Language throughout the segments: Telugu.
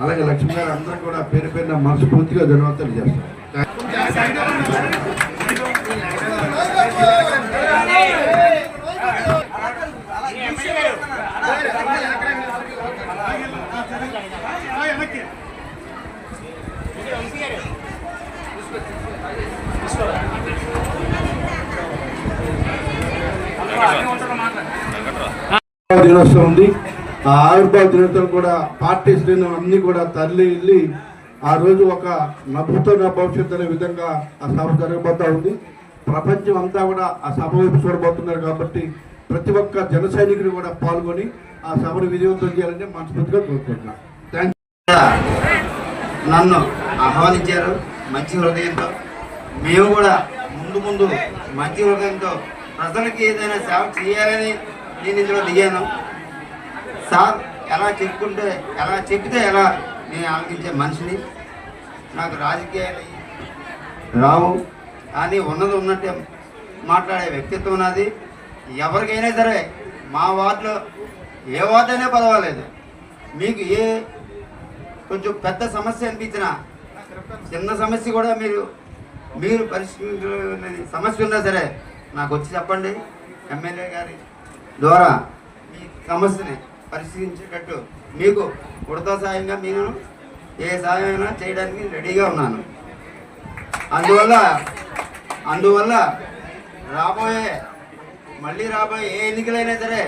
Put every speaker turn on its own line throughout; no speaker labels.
అలాగే లక్ష్మి గారు అందరూ కూడా పేరు పేరున మనస్ఫూర్తిగా ధన్యవాదాలు చేస్తారు. దినోత్సవం ఉంది. ఆ ఆవిర్భావ దినోత్సవం కూడా పార్టీ శ్రేణులు అన్ని కూడా తరలి వెళ్ళి ఆ రోజు ఒక నవ్వుతున్న భవిష్యత్తు అనే విధంగా ఆ సభ జరగబోతా ఉంది. ప్రపంచం అంతా కూడా ఆ సభ వైపు చూడబోతున్నారు కాబట్టి ప్రతి ఒక్క జన సైనికుడు కూడా పాల్గొని ఆ సభను విజయవంతం చేయాలని మనస్ఫూర్తిగా కోరుకుంటున్నాను థ్యాంక్
నన్ను ఆహ్వానించారు మంచి హృదయంతో. మేము కూడా ముందు ముందు మంచి హృదయంతో ప్రజలకి ఏదైనా సేవ చేయాలని నేను ఇందులో దిగాను. సార్ ఎలా చెప్పుకుంటే ఎలా చెప్తే ఎలా నేను ఆలోచించే మనిషిని? నాకు రాజకీయాలు రావు కానీ ఉన్నది ఉన్నట్టే మాట్లాడే వ్యక్తిత్వం నాది. ఎవరికైనా సరే మా వార్డులో ఏ వార్డైనా అయినా పర్వాలేదు. మీకు ఏ కొంచెం పెద్ద సమస్య అనిపించినా చిన్న సమస్య కూడా మీరు మీరు పరిష్కరించలేని సమస్య ఉన్నా సరే నాకు వచ్చి చెప్పండి. ఎమ్మెల్యే గారి ద్వారా మీ సమస్యని పరిశీలించేటట్టు మీకు ఉడత సాయంగా నేను ఏ సాయమైనా చేయడానికి రెడీగా ఉన్నాను. అందువల్ల అందువల్ల రాబోయే మళ్ళీ రాబోయే ఏ ఎన్నికలైనా సరే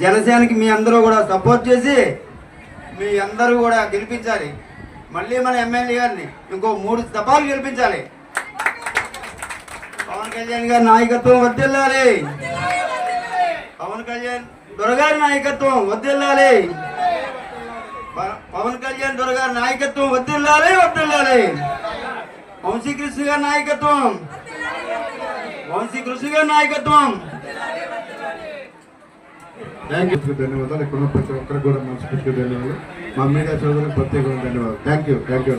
జనసేనకి మీ అందరూ కూడా సపోర్ట్ చేసి మీ అందరూ కూడా గెలిపించాలి. మళ్ళీ మన ఎమ్మెల్యే గారిని ఇంకో మూడు సభలు గెలిపించాలి. పవన్ కళ్యాణ్ గారి నాయకత్వం వర్దిల్లాలి పవన్ కళ్యాణ్ దొరగారి నాయకత్వం వర్దిల్లాలి పవన్ కళ్యాణ్ దొరగారి నాయకత్వం వర్దిల్లాలి వర్దిల్లాలి వంశీకృష్ణ గారి నాయకత్వం. వంశీకృష్ణ గారి నాయకత్వం.
థ్యాంక్ యూ ధన్యవాదాలు. ఇక్కడ ప్రతి ఒక్కరికి కూడా మనస్ఫూర్తిగా ధన్యవాదాలు. మా మీడియా సోదరులకు ప్రత్యేకంగా ధన్యవాదాలు. Thank you thank you